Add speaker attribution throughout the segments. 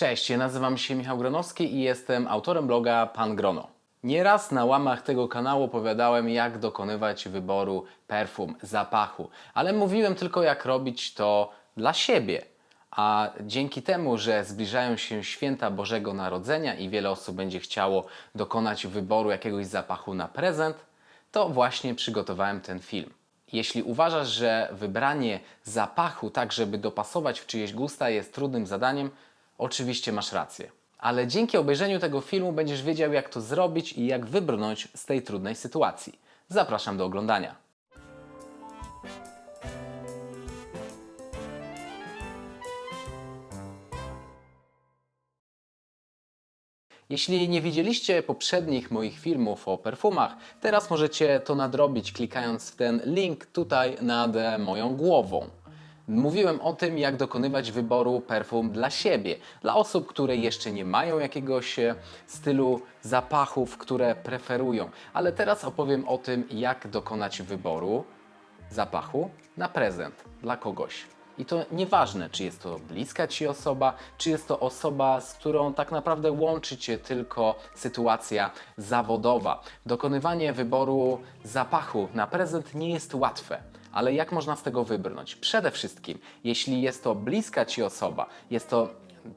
Speaker 1: Cześć, ja nazywam się Michał Gronowski i jestem autorem bloga Pan Grono. Nieraz na łamach tego kanału opowiadałem, jak dokonywać wyboru perfum, zapachu, ale mówiłem tylko, jak robić to dla siebie. A dzięki temu, że zbliżają się święta Bożego Narodzenia i wiele osób będzie chciało dokonać wyboru jakiegoś zapachu na prezent, to właśnie przygotowałem ten film. Jeśli uważasz, że wybranie zapachu tak, żeby dopasować w czyjeś gusta jest trudnym zadaniem, oczywiście masz rację. Ale dzięki obejrzeniu tego filmu będziesz wiedział, jak to zrobić i jak wybrnąć z tej trudnej sytuacji. Zapraszam do oglądania. Jeśli nie widzieliście poprzednich moich filmów o perfumach, teraz możecie to nadrobić klikając w ten link tutaj nad moją głową. Mówiłem o tym, jak dokonywać wyboru perfum dla siebie, dla osób, które jeszcze nie mają jakiegoś e, stylu zapachów, które preferują. Ale teraz opowiem o tym, jak dokonać wyboru zapachu na prezent dla kogoś. I to nieważne, czy jest to bliska ci osoba, czy jest to osoba, z którą tak naprawdę łączy cię tylko sytuacja zawodowa. Dokonywanie wyboru zapachu na prezent nie jest łatwe. Ale jak można z tego wybrnąć? Przede wszystkim, jeśli jest to bliska ci osoba, jest to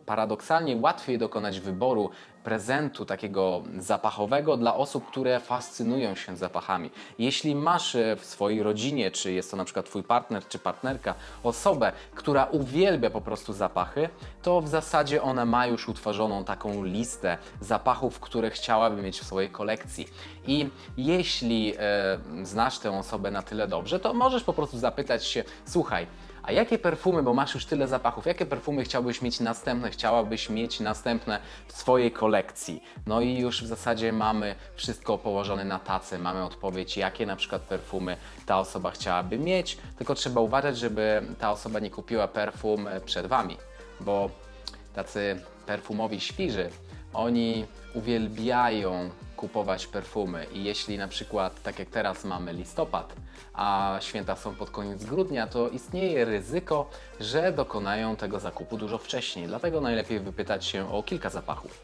Speaker 1: paradoksalnie łatwiej dokonać wyboru prezentu takiego zapachowego dla osób, które fascynują się zapachami. Jeśli masz e, w swojej rodzinie, czy jest to na przykład twój partner czy partnerka, osobę, która uwielbia po prostu zapachy, to w zasadzie ona ma już utworzoną taką listę zapachów, które chciałaby mieć w swojej kolekcji. I jeśli e, znasz tę osobę na tyle dobrze, to możesz po prostu zapytać się, słuchaj, a jakie perfumy, bo masz już tyle zapachów, jakie perfumy chciałbyś mieć następne, chciałabyś mieć następne w swojej kolekcji? No i już w zasadzie mamy wszystko położone na tacy, mamy odpowiedź, jakie na przykład perfumy ta osoba chciałaby mieć, tylko trzeba uważać, żeby ta osoba nie kupiła perfum e, przed Wami, bo tacy perfumowi świrzy, oni uwielbiają kupować perfumy i jeśli na przykład, tak jak teraz mamy listopad, a święta są pod koniec grudnia, to istnieje ryzyko, że dokonają tego zakupu dużo wcześniej. Dlatego najlepiej wypytać się o kilka zapachów.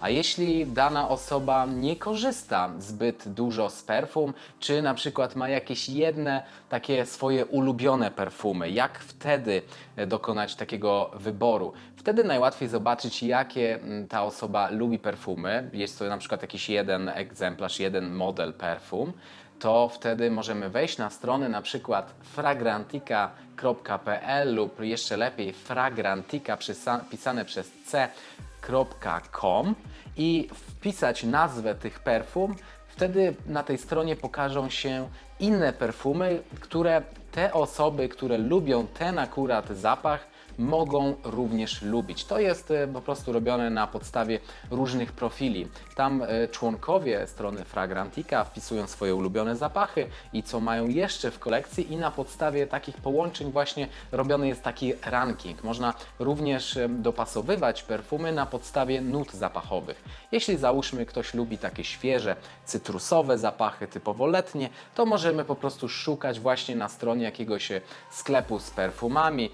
Speaker 1: A jeśli dana osoba nie korzysta zbyt dużo z perfum, czy na przykład ma jakieś jedne takie swoje ulubione perfumy, jak wtedy dokonać takiego wyboru? Wtedy najłatwiej zobaczyć, jakie mm, ta osoba lubi perfumy. Jest to na przykład jakiś jeden egzemplarz, jeden model perfum to wtedy możemy wejść na stronę na przykład fragrantica.pl lub jeszcze lepiej fragrantica przysa- pisane przez c.com i wpisać nazwę tych perfum. Wtedy na tej stronie pokażą się inne perfumy, które te osoby, które lubią ten akurat zapach, mogą również lubić. To jest e, po prostu robione na podstawie różnych profili. Tam e, członkowie strony Fragrantica wpisują swoje ulubione zapachy i co mają jeszcze w kolekcji i na podstawie takich połączeń właśnie robiony jest taki ranking. Można również e, dopasowywać perfumy na podstawie nut zapachowych. Jeśli załóżmy ktoś lubi takie świeże, cytrusowe zapachy typowo letnie, to możemy po prostu szukać właśnie na stronie jakiegoś sklepu z perfumami,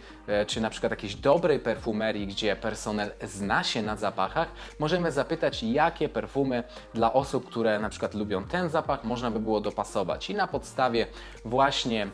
Speaker 1: czy na przykład jakiejś dobrej perfumerii, gdzie personel zna się na zapachach, możemy zapytać, jakie perfumy dla osób, które na przykład lubią ten zapach, można by było dopasować. I na podstawie właśnie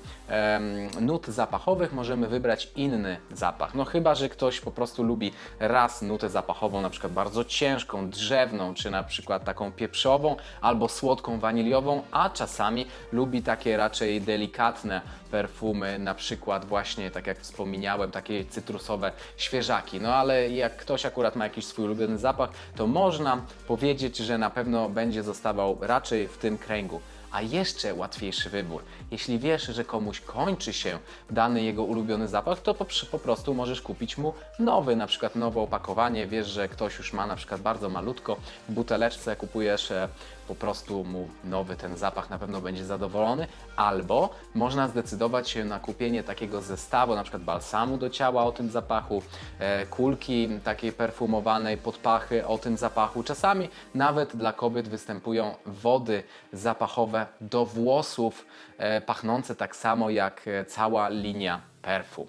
Speaker 1: nut zapachowych możemy wybrać inny zapach. No chyba, że ktoś po prostu lubi raz nutę zapachową, na przykład bardzo ciężką, drzewną, czy na przykład taką pieprzową, albo słodką waniliową, a czasami lubi takie raczej delikatne perfumy, na przykład właśnie, tak jak wspomniałem, takie cytrusowe świeżaki. No ale jak ktoś akurat ma jakiś swój ulubiony zapach, to można powiedzieć, że na pewno będzie zostawał raczej w tym kręgu. A jeszcze łatwiejszy wybór. Jeśli wiesz, że komuś kończy się dany jego ulubiony zapach, to po, po prostu możesz kupić mu nowy, na przykład nowe opakowanie. Wiesz, że ktoś już ma na przykład bardzo malutko w buteleczce, kupujesz e, po prostu mu nowy ten zapach, na pewno będzie zadowolony. Albo można zdecydować się na kupienie takiego zestawu, na przykład balsamu do ciała o tym zapachu, e, kulki takiej perfumowanej pod pachy o tym zapachu. Czasami nawet dla kobiet występują wody zapachowe do włosów, e, pachnące tak samo jak e, cała linia perfum.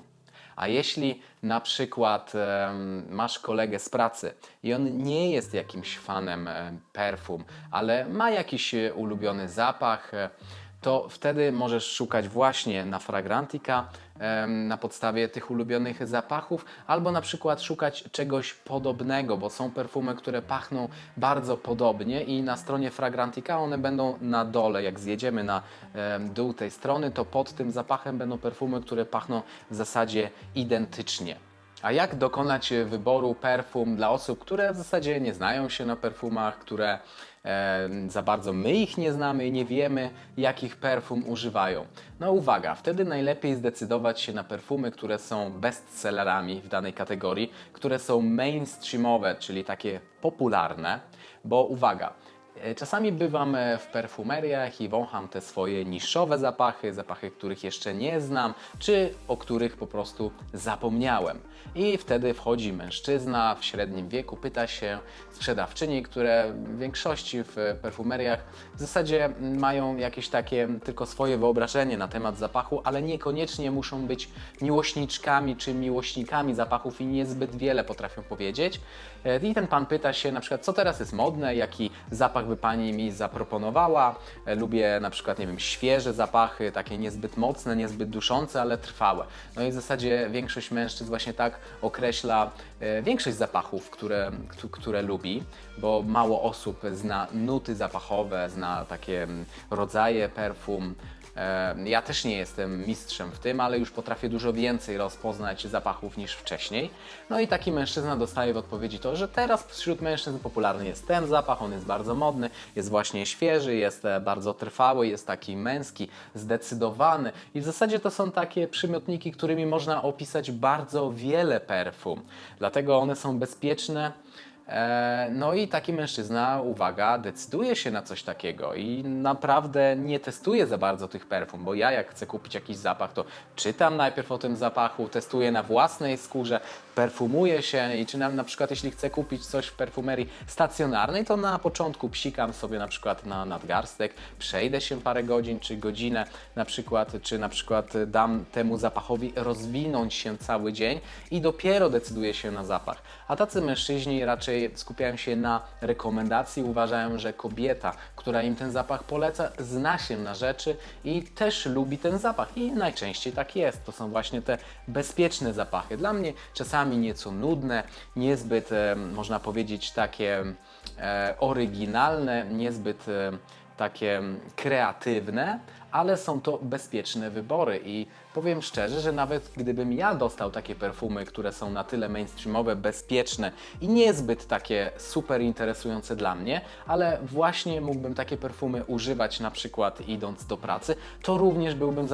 Speaker 1: A jeśli na przykład masz kolegę z pracy i on nie jest jakimś fanem em, perfum, ale ma jakiś e, ulubiony zapach, e, to wtedy możesz szukać właśnie na Fragrantica na podstawie tych ulubionych zapachów, albo na przykład szukać czegoś podobnego, bo są perfumy, które pachną bardzo podobnie i na stronie Fragrantica one będą na dole. Jak zjedziemy na dół tej strony, to pod tym zapachem będą perfumy, które pachną w zasadzie identycznie. A jak dokonać wyboru perfum dla osób, które w zasadzie nie znają się na perfumach, które za bardzo my ich nie znamy i nie wiemy, jakich perfum używają? No uwaga, wtedy najlepiej zdecydować się na perfumy, które są bestsellerami w danej kategorii, które są mainstreamowe, czyli takie popularne, bo uwaga, Czasami bywam e, w perfumeriach i wącham te swoje niszowe zapachy, zapachy, których jeszcze nie znam, czy o których po prostu zapomniałem. I wtedy wchodzi mężczyzna w średnim wieku, pyta się sprzedawczyni, które w większości w perfumeriach w zasadzie mają jakieś takie tylko swoje wyobrażenie na temat zapachu, ale niekoniecznie muszą być miłośniczkami czy miłośnikami zapachów i niezbyt wiele potrafią powiedzieć. E, I ten pan pyta się na przykład, co teraz jest modne, jaki zapach by pani mi zaproponowała. E, Lubię na przykład, nie wiem, świeże zapachy, takie niezbyt mocne, niezbyt duszące, ale trwałe. No i w zasadzie większość mężczyzn właśnie tak określa e, większość zapachów, które, któ- które lubi, bo mało osób zna nuty zapachowe, zna takie mm, rodzaje perfum. Ja też nie jestem mistrzem w tym, ale już potrafię dużo więcej rozpoznać zapachów niż wcześniej. No i taki mężczyzna dostaje w odpowiedzi to, że teraz wśród mężczyzn popularny jest ten zapach, on jest bardzo modny, jest właśnie świeży, jest e, bardzo trwały, jest taki męski, zdecydowany. I w zasadzie to są takie przymiotniki, którymi można opisać bardzo wiele perfum. Dlatego one są bezpieczne. E, No i taki mężczyzna, uwaga, decyduje się na coś takiego i naprawdę nie testuje za bardzo tych perfum, bo ja jak chcę kupić jakiś zapach, to czytam najpierw o tym zapachu, testuję na własnej skórze, perfumuję się i czy na, na przykład jeśli chcę kupić coś w perfumerii stacjonarnej, to na początku psikam sobie na przykład na nadgarstek, przejdę się parę godzin czy godzinę na przykład, czy na przykład dam temu zapachowi rozwinąć się cały dzień i dopiero decyduję się na zapach. A tacy mężczyźni raczej skupiają się na rekomendacji, uważają, że kobieta, która im ten zapach poleca, zna się na rzeczy i też lubi ten zapach. I najczęściej tak jest. To są właśnie te bezpieczne zapachy. Dla mnie czasami nieco nudne, niezbyt, e, można powiedzieć, takie e, oryginalne, niezbyt e, takie kreatywne, ale są to bezpieczne wybory i powiem szczerze, że nawet gdybym ja dostał takie perfumy, które są na tyle mainstreamowe, bezpieczne i niezbyt takie super interesujące dla mnie, ale właśnie mógłbym takie perfumy używać na przykład idąc do pracy, to również byłbym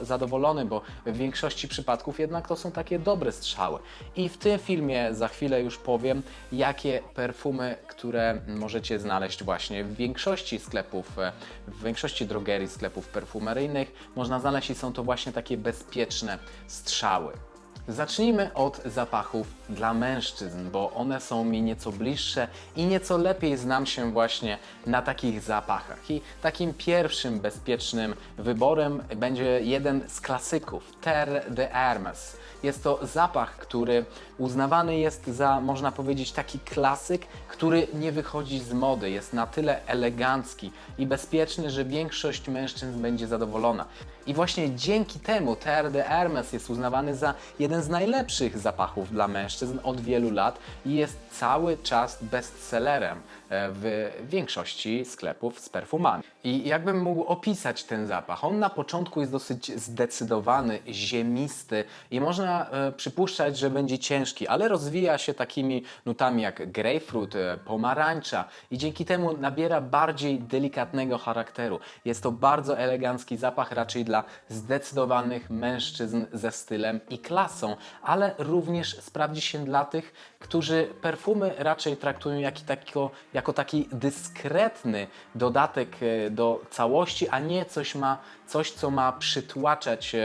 Speaker 1: zadowolony, bo w większości przypadków jednak to są takie dobre strzały. I w tym filmie za chwilę już powiem, jakie perfumy, które możecie znaleźć właśnie w większości sklepów, e, w większości drogerii, sklepów perfumeryjnych można znaleźć i są to właśnie takie bezpieczne strzały. Zacznijmy od zapachów dla mężczyzn, bo one są mi nieco bliższe i nieco lepiej znam się właśnie na takich zapachach. I takim pierwszym bezpiecznym wyborem będzie jeden z klasyków, Terre de Hermes. Jest to zapach, który uznawany jest za, można powiedzieć, taki klasyk, który nie wychodzi z mody. Jest na tyle elegancki i bezpieczny, że większość mężczyzn będzie zadowolona. I właśnie dzięki temu de Hermes jest uznawany za jeden z najlepszych zapachów dla mężczyzn od wielu lat i jest cały czas bestsellerem e, w większości sklepów z perfumami. I jakbym mógł opisać ten zapach? On na początku jest dosyć zdecydowany, ziemisty i można e, przypuszczać, że będzie ciężki, ale rozwija się takimi nutami jak grapefruit, e, pomarańcza i dzięki temu nabiera bardziej delikatnego charakteru. Jest to bardzo elegancki zapach, raczej dla zdecydowanych mężczyzn ze stylem i klasą, ale również sprawdzi się dla tych, którzy perfumy raczej traktują jako taki dyskretny dodatek e, do całości, a nie coś, ma, coś co ma przytłaczać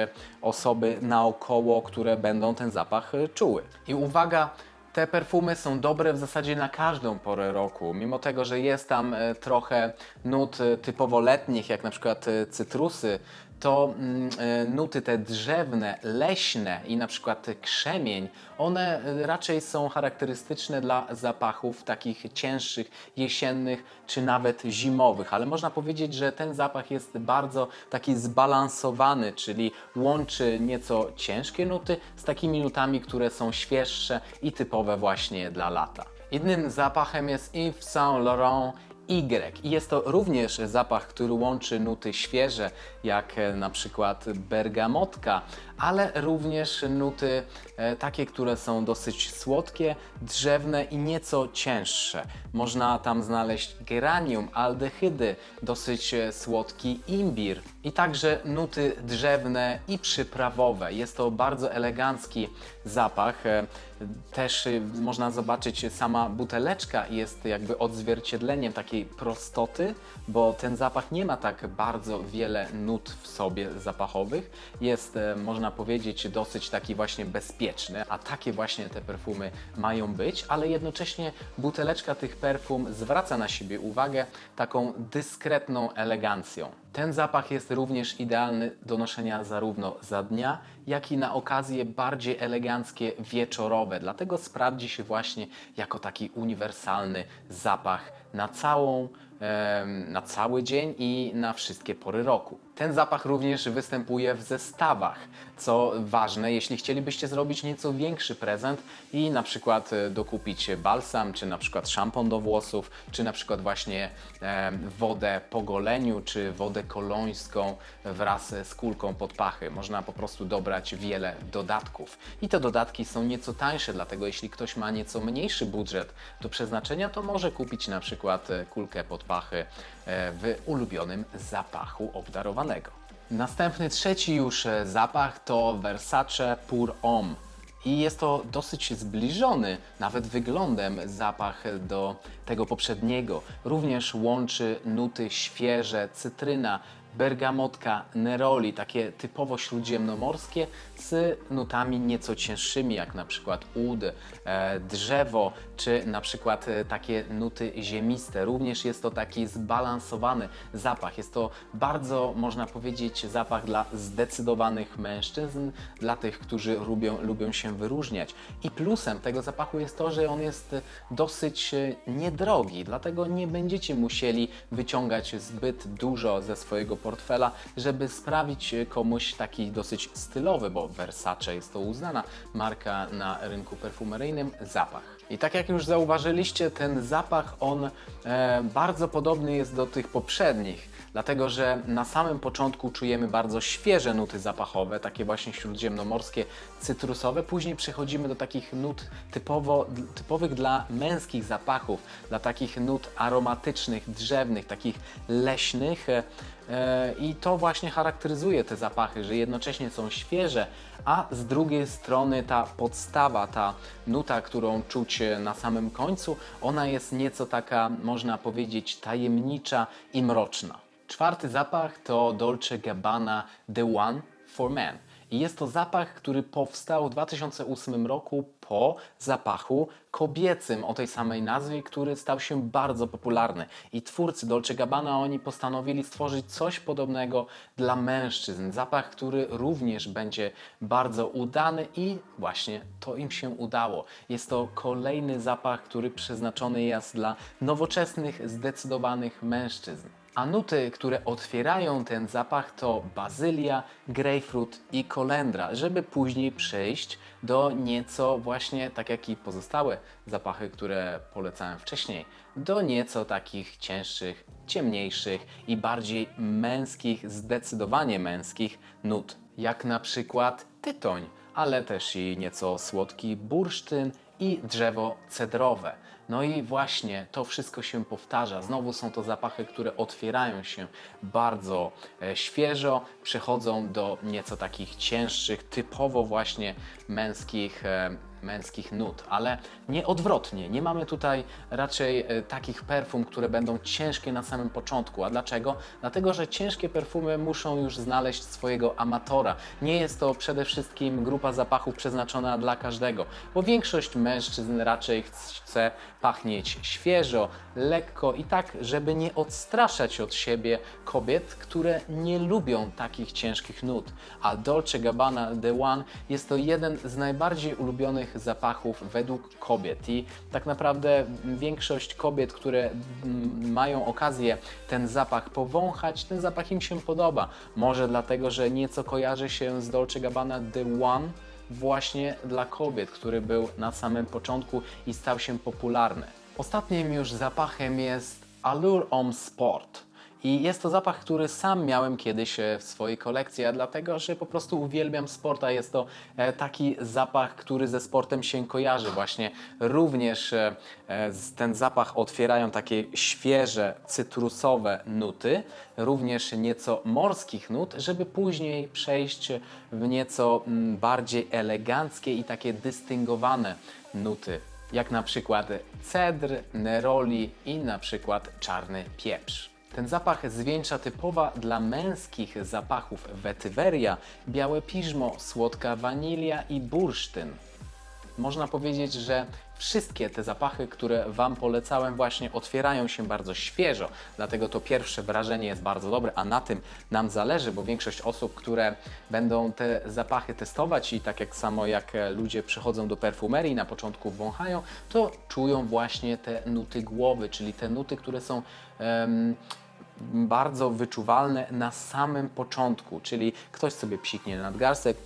Speaker 1: osoby naokoło, które będą ten zapach e, czuły. I uwaga, te perfumy są dobre w zasadzie na każdą porę roku, mimo tego, że jest tam e, trochę nut e, typowo letnich, jak na przykład cytrusy, to mm, e, nuty te drzewne, leśne i na przykład krzemień, one e, raczej są charakterystyczne dla zapachów takich cięższych, jesiennych czy nawet zimowych, ale można powiedzieć, że ten zapach jest bardzo taki zbalansowany, czyli łączy nieco ciężkie nuty z takimi nutami, które są świeższe i typowe właśnie dla lata. Innym zapachem jest Yves Saint Laurent Y. I jest to również zapach, który łączy nuty świeże, jak e, na przykład bergamotka, ale również nuty e, takie, które są dosyć słodkie, drzewne i nieco cięższe. Można tam znaleźć geranium, aldehydy, dosyć e, słodki imbir i także nuty drzewne i przyprawowe. Jest to bardzo elegancki zapach. E, Też e, można zobaczyć, sama buteleczka jest jakby odzwierciedleniem takiej prostoty, bo ten zapach nie ma tak bardzo wiele nut w sobie zapachowych. Jest, e, można powiedzieć, dosyć taki właśnie bezpieczny, a takie właśnie te perfumy mają być, ale jednocześnie buteleczka tych perfum zwraca na siebie uwagę taką dyskretną elegancją. Ten zapach jest również idealny do noszenia zarówno za dnia, jak i na okazje bardziej eleganckie wieczorowe. Dlatego sprawdzi się właśnie jako taki uniwersalny zapach na całą na cały dzień i na wszystkie pory roku. Ten zapach również występuje w zestawach, co ważne, jeśli chcielibyście zrobić nieco większy prezent i na przykład e, dokupić balsam, czy na przykład szampon do włosów, czy na przykład właśnie wodę po goleniu, czy wodę kolońską wraz z kulką pod pachy. Można po prostu dobrać wiele dodatków. I te dodatki są nieco tańsze, dlatego jeśli ktoś ma nieco mniejszy budżet do przeznaczenia, to może kupić na przykład e, kulkę pod pachy e, w ulubionym zapachu obdarowanego. Następny, trzeci już e, zapach to Versace Pour Homme. I jest to dosyć zbliżony, nawet wyglądem, zapach do tego poprzedniego. Również łączy nuty świeże, cytryna, bergamotka, neroli, takie typowo śródziemnomorskie, z nutami nieco cięższymi, jak na przykład ud, e, drzewo, czy na przykład e, takie nuty ziemiste. Również jest to taki zbalansowany zapach. Jest to bardzo, można powiedzieć, zapach dla zdecydowanych mężczyzn, dla tych, którzy lubią, lubią się wyróżniać. I plusem tego zapachu jest to, że on jest dosyć e, niedrogi, dlatego nie będziecie musieli wyciągać zbyt dużo ze swojego portfela, żeby sprawić komuś taki dosyć stylowy, bo Versace jest to uznana marka na rynku perfumeryjnym, zapach. I tak jak już zauważyliście, ten zapach, on e, bardzo podobny jest do tych poprzednich, dlatego że na samym początku czujemy bardzo świeże nuty zapachowe, takie właśnie śródziemnomorskie, cytrusowe, później przechodzimy do takich nut typowo, typowych dla męskich zapachów, dla takich nut aromatycznych, drzewnych, takich leśnych. E, e, I to właśnie charakteryzuje te zapachy, że jednocześnie są świeże, a z drugiej strony ta podstawa, ta nuta, którą czuć na samym końcu, ona jest nieco taka, można powiedzieć, tajemnicza i mroczna. Czwarty zapach to Dolce Gabbana The One for Men. I jest to zapach, który powstał w 2008 roku po zapachu kobiecym o tej samej nazwie, który stał się bardzo popularny. I twórcy Dolce Gabbana, oni postanowili stworzyć coś podobnego dla mężczyzn. Zapach, który również będzie bardzo udany i właśnie to im się udało. Jest to kolejny zapach, który przeznaczony jest dla nowoczesnych, zdecydowanych mężczyzn. A nuty, które otwierają ten zapach to bazylia, grejpfrut i kolendra, żeby później przejść do nieco właśnie, tak jak i pozostałe zapachy, które polecałem wcześniej, do nieco takich cięższych, ciemniejszych i bardziej męskich, zdecydowanie męskich nut, jak na przykład tytoń, ale też i nieco słodki bursztyn i drzewo cedrowe. No i właśnie to wszystko się powtarza. Znowu są to zapachy, które otwierają się bardzo e, świeżo, przechodzą do nieco takich cięższych, typowo właśnie męskich e, męskich nut, ale nie odwrotnie. Nie mamy tutaj raczej e, takich perfum, które będą ciężkie na samym początku. A dlaczego? Dlatego, że ciężkie perfumy muszą już znaleźć swojego amatora. Nie jest to przede wszystkim grupa zapachów przeznaczona dla każdego, bo większość mężczyzn raczej chce pachnieć świeżo, lekko i tak, żeby nie odstraszać od siebie kobiet, które nie lubią takich ciężkich nut. A Dolce Gabbana The One jest to jeden z najbardziej ulubionych zapachów według kobiet i tak naprawdę większość kobiet, które mm, mają okazję ten zapach powąchać, ten zapach im się podoba. Może dlatego, że nieco kojarzy się z Dolce Gabbana The One, właśnie dla kobiet, który był na samym początku i stał się popularny. Ostatnim już zapachem jest Allure Homme Sport. I jest to zapach, który sam miałem kiedyś e, w swojej kolekcji, a dlatego, że po prostu uwielbiam sport, a jest to e, taki zapach, który ze sportem się kojarzy. Właśnie również e, ten zapach otwierają takie świeże, cytrusowe nuty, również nieco morskich nut, żeby później przejść w nieco mm, bardziej eleganckie i takie dystyngowane nuty jak na przykład cedr, neroli i na przykład czarny pieprz. Ten zapach zwieńcza typowa dla męskich zapachów wetyweria, białe piżmo, słodka wanilia i bursztyn. Można powiedzieć, że wszystkie te zapachy, które Wam polecałem, właśnie otwierają się bardzo świeżo, dlatego to pierwsze wrażenie jest bardzo dobre, a na tym nam zależy, bo większość osób, które będą te zapachy testować i tak jak samo jak e, ludzie przychodzą do perfumerii, na początku wąchają, to czują właśnie te nuty głowy, czyli te nuty, które są em, bardzo wyczuwalne na samym początku, czyli ktoś sobie psiknie nadgarstek,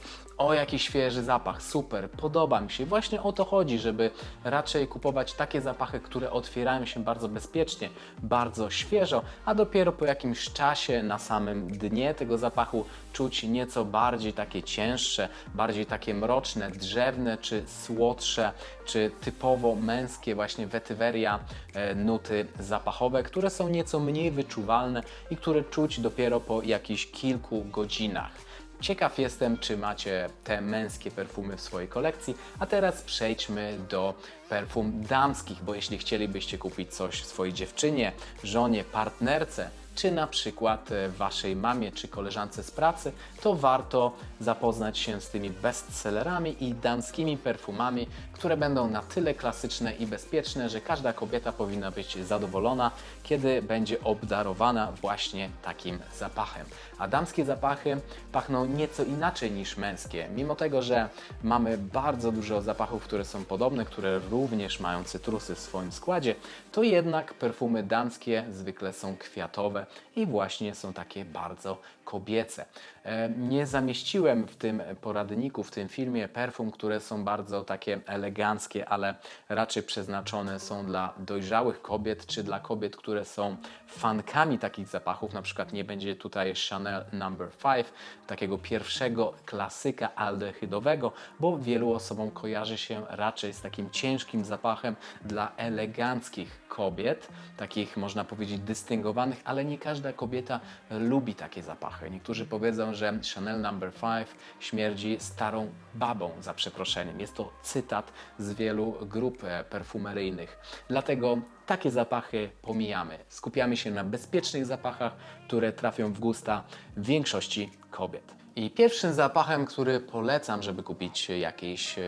Speaker 1: o jaki świeży zapach, super, podoba mi się. Właśnie o to chodzi, żeby raczej kupować takie zapachy, które otwierają się bardzo bezpiecznie, bardzo świeżo, a dopiero po jakimś czasie na samym dnie tego zapachu czuć nieco bardziej takie cięższe, bardziej takie mroczne, drzewne czy słodsze, czy typowo męskie właśnie wetyweria e, nuty zapachowe, które są nieco mniej wyczuwalne i które czuć dopiero po jakichś kilku godzinach. Ciekaw jestem, czy macie te męskie perfumy w swojej kolekcji. A teraz przejdźmy do perfum damskich, bo jeśli chcielibyście kupić coś swojej dziewczynie, żonie, partnerce, czy na przykład e, waszej mamie czy koleżance z pracy, to warto zapoznać się z tymi bestsellerami i damskimi perfumami, które będą na tyle klasyczne i bezpieczne, że każda kobieta powinna być zadowolona, kiedy będzie obdarowana właśnie takim zapachem. A damskie zapachy pachną nieco inaczej niż męskie. Mimo tego, że mamy bardzo dużo zapachów, które są podobne, które również mają cytrusy w swoim składzie, to jednak perfumy damskie zwykle są kwiatowe i właśnie są takie bardzo kobiece. E, Nie zamieściłem w tym poradniku, w tym filmie perfum, które są bardzo takie eleganckie, ale raczej przeznaczone są dla dojrzałych kobiet, czy dla kobiet, które są fankami takich zapachów. Na przykład nie będzie tutaj Chanel Number 5, takiego pierwszego klasyka aldehydowego, bo wielu osobom kojarzy się raczej z takim ciężkim zapachem dla eleganckich kobiet, takich można powiedzieć dystyngowanych, ale nie każda kobieta lubi takie zapachy. Niektórzy powiedzą, że Chanel Number 5 śmierdzi starą babą, za przeproszeniem. Jest to cytat z wielu grup e, perfumeryjnych. Dlatego takie zapachy pomijamy. Skupiamy się na bezpiecznych zapachach, które trafią w gusta większości kobiet. I pierwszym zapachem, który polecam, żeby kupić jakiejś e,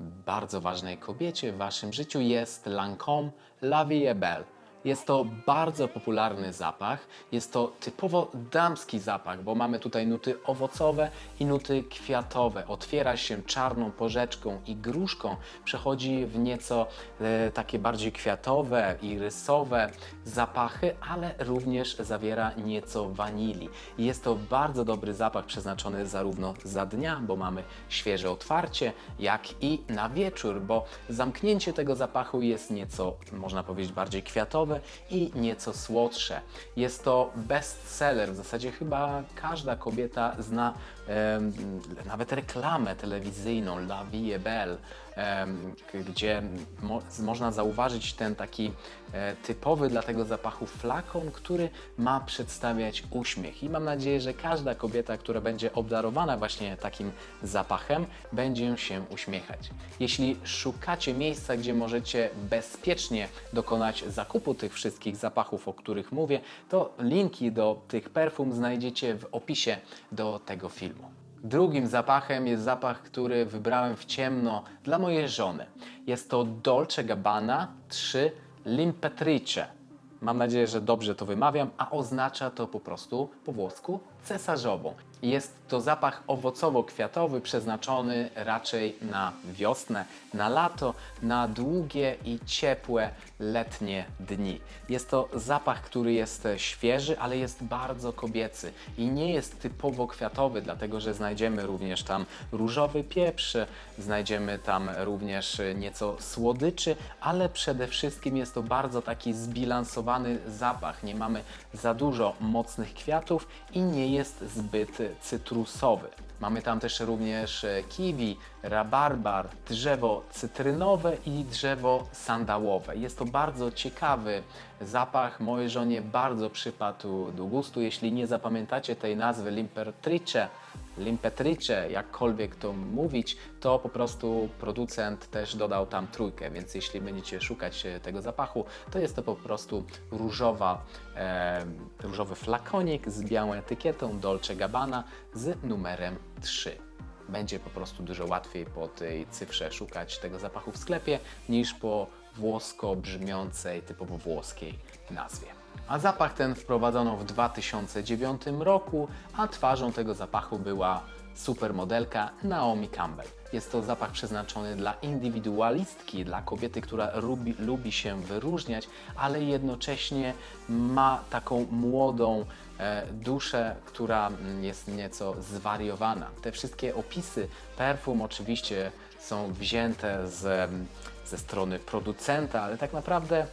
Speaker 1: bardzo ważnej kobiecie w waszym życiu jest Lancôme La Vie Belle. Jest to bardzo popularny zapach. Jest to typowo damski zapach, bo mamy tutaj nuty owocowe i nuty kwiatowe. Otwiera się czarną porzeczką i gruszką, przechodzi w nieco e, takie bardziej kwiatowe i rysowe zapachy, ale również zawiera nieco wanilii. Jest to bardzo dobry zapach przeznaczony zarówno za dnia, bo mamy świeże otwarcie, jak i na wieczór, bo zamknięcie tego zapachu jest nieco, można powiedzieć, bardziej kwiatowe i nieco słodsze. Jest to bestseller, w zasadzie chyba każda kobieta zna nawet reklamę telewizyjną La Vie Belle. gdzie mo można zauważyć ten taki e, typowy dla tego zapachu flakon, który ma przedstawiać uśmiech. I mam nadzieję, że każda kobieta, która będzie obdarowana właśnie takim zapachem, będzie się uśmiechać. Jeśli szukacie miejsca, gdzie możecie bezpiecznie dokonać zakupu tych wszystkich zapachów, o których mówię, to linki do tych perfum znajdziecie w opisie do tego filmu. Drugim zapachem jest zapach, który wybrałem w ciemno dla mojej żony. Jest to Dolce Gabbana 3 L'Impetrice. Mam nadzieję, że dobrze to wymawiam, a oznacza to po prostu po włosku cesarzową. Jest to zapach owocowo-kwiatowy przeznaczony raczej na wiosnę, na lato, na długie i ciepłe letnie dni. Jest to zapach, który jest świeży, ale jest bardzo kobiecy i nie jest typowo kwiatowy, dlatego że znajdziemy również tam różowy pieprz, znajdziemy tam również nieco słodyczy, ale przede wszystkim jest to bardzo taki zbilansowany zapach. Nie mamy za dużo mocnych kwiatów i nie jest zbyt cytrusowy. Mamy tam też również e, kiwi, rabarbar, drzewo cytrynowe i drzewo sandałowe. Jest to bardzo ciekawy zapach. Mojej żonie bardzo przypadł do gustu. Jeśli nie zapamiętacie tej nazwy Limpertrice, Limpetrice, jakkolwiek to mówić, to po prostu producent też dodał tam trójkę, więc jeśli będziecie szukać e, tego zapachu, to jest to po prostu różowa, e, różowy flakonik z białą etykietą Dolce Gabbana z numerem 3 będzie po prostu dużo łatwiej po tej cyfrze szukać tego zapachu w sklepie niż po włosko brzmiącej, typowo włoskiej nazwie. A zapach ten wprowadzono w 2009 roku, a twarzą tego zapachu była supermodelka Naomi Campbell. Jest to zapach przeznaczony dla indywidualistki, dla kobiety, która lubi, lubi się wyróżniać, ale jednocześnie ma taką młodą e, duszę, która jest nieco zwariowana. Te wszystkie opisy perfum oczywiście są wzięte z, ze strony producenta, ale tak naprawdę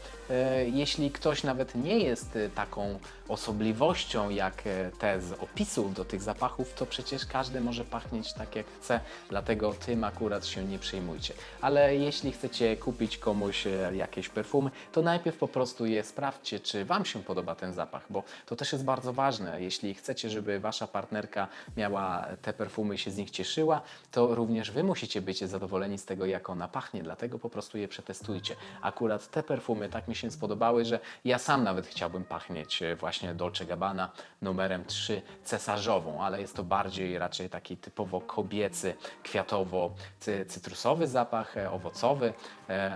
Speaker 1: jeśli ktoś nawet nie jest e, taką osobliwością jak e, te z opisów do tych zapachów, to przecież każdy może pachnieć tak jak chce, dlatego tym akurat się nie przejmujcie. Ale jeśli chcecie kupić komuś e, jakieś perfumy, to najpierw po prostu je sprawdźcie, czy Wam się podoba ten zapach, bo to też jest bardzo ważne. Jeśli chcecie, żeby Wasza partnerka miała te perfumy i się z nich cieszyła, to również Wy musicie być zadowoleni z tego, jak ona pachnie, dlatego po prostu je przetestujcie. Akurat te perfumy tak mi się spodobały, że ja sam nawet chciałbym pachnieć e, właśnie Dolce Gabbana numerem 3 cesarzową, ale jest to bardziej raczej taki typowo kobiecy, kwiatowo cy- cytrusowy zapach, e, owocowy,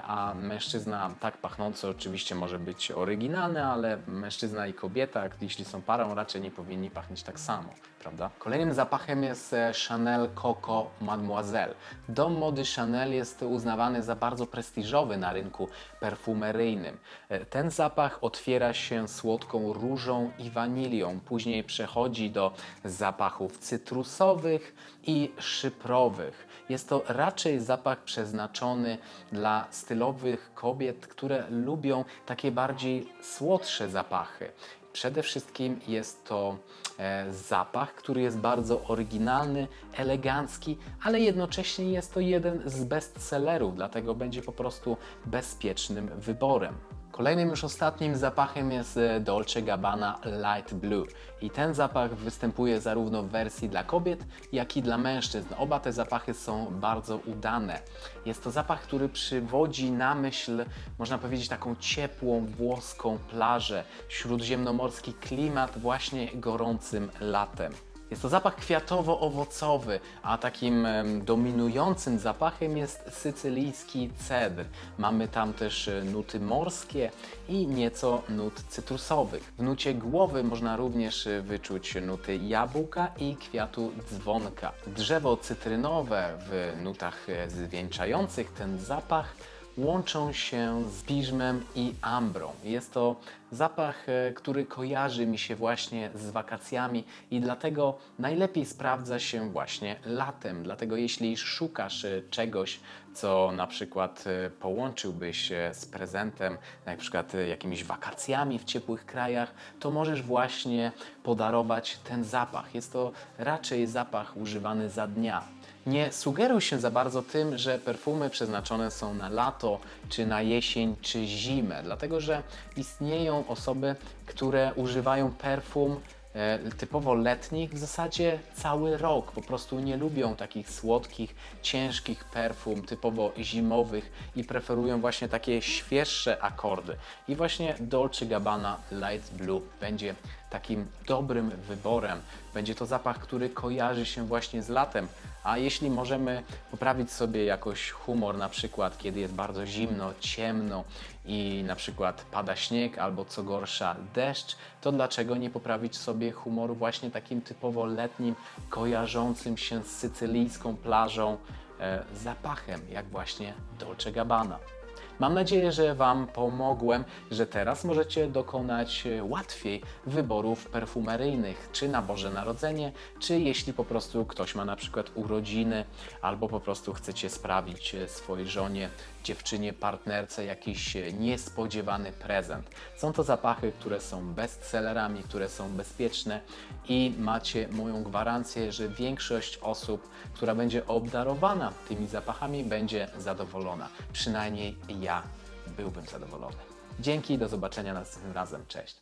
Speaker 1: a mężczyzna tak pachnący oczywiście może być oryginalny, ale mężczyzna i kobieta, jeśli są parą, raczej nie powinni pachnieć tak samo, prawda? Kolejnym zapachem jest e, Chanel Coco Mademoiselle. Dom mody Chanel jest uznawany za bardzo prestiżowy na rynku perfumeryjnym. E, Ten zapach otwiera się słodką różą i wanilią, później przechodzi do zapachów cytrusowych i szyprowych. Jest to raczej zapach przeznaczony dla stylowych kobiet, które lubią takie bardziej słodsze zapachy. Przede wszystkim jest to e, zapach, który jest bardzo oryginalny, elegancki, ale jednocześnie jest to jeden z bestsellerów, dlatego będzie po prostu bezpiecznym wyborem. Kolejnym już ostatnim zapachem jest e, Dolce Gabbana Light Blue i ten zapach występuje zarówno w wersji dla kobiet, jak i dla mężczyzn. Oba te zapachy są bardzo udane. Jest to zapach, który przywodzi na myśl, można powiedzieć, taką ciepłą włoską plażę, śródziemnomorski klimat właśnie gorącym latem. Jest to zapach kwiatowo-owocowy, a takim dominującym zapachem jest sycylijski cedr. Mamy tam też e, nuty morskie i nieco nut cytrusowych. W nucie głowy można również e, wyczuć nuty jabłka i kwiatu dzwonka. Drzewo cytrynowe w nutach e, zwieńczających ten zapach łączą się z piżmem i ambrą. Jest to zapach, e, który kojarzy mi się właśnie z wakacjami i dlatego najlepiej sprawdza się właśnie latem. Dlatego jeśli szukasz e, czegoś, co na przykład e, połączyłbyś z prezentem, na przykład jakimiś wakacjami w ciepłych krajach, to możesz właśnie podarować ten zapach. Jest to raczej zapach używany za dnia. Nie sugeruj się za bardzo tym, że perfumy przeznaczone są na lato, czy na jesień, czy zimę, dlatego że istnieją osoby, które używają perfum e, typowo letnich w zasadzie cały rok. Po prostu nie lubią takich słodkich, ciężkich perfum typowo zimowych i preferują właśnie takie świeższe akordy. I właśnie Dolce Gabbana Light Blue będzie takim dobrym wyborem. Będzie to zapach, który kojarzy się właśnie z latem. A jeśli możemy poprawić sobie jakoś humor, na przykład kiedy jest bardzo zimno, ciemno i na przykład pada śnieg albo co gorsza deszcz, to dlaczego nie poprawić sobie humoru właśnie takim typowo letnim, kojarzącym się z sycylijską plażą e, zapachem, jak właśnie Dolce Gabbana. Mam nadzieję, że Wam pomogłem, że teraz możecie dokonać e, łatwiej wyborów perfumeryjnych, czy na Boże Narodzenie, czy jeśli po prostu ktoś ma na przykład urodziny, albo po prostu chcecie sprawić e, swojej żonie, dziewczynie, partnerce jakiś e, niespodziewany prezent. Są to zapachy, które są bestsellerami, które są bezpieczne i macie moją gwarancję, że większość osób, która będzie obdarowana tymi zapachami, będzie zadowolona. Przynajmniej ja byłbym zadowolony. Dzięki, do zobaczenia następnym razem. Cześć.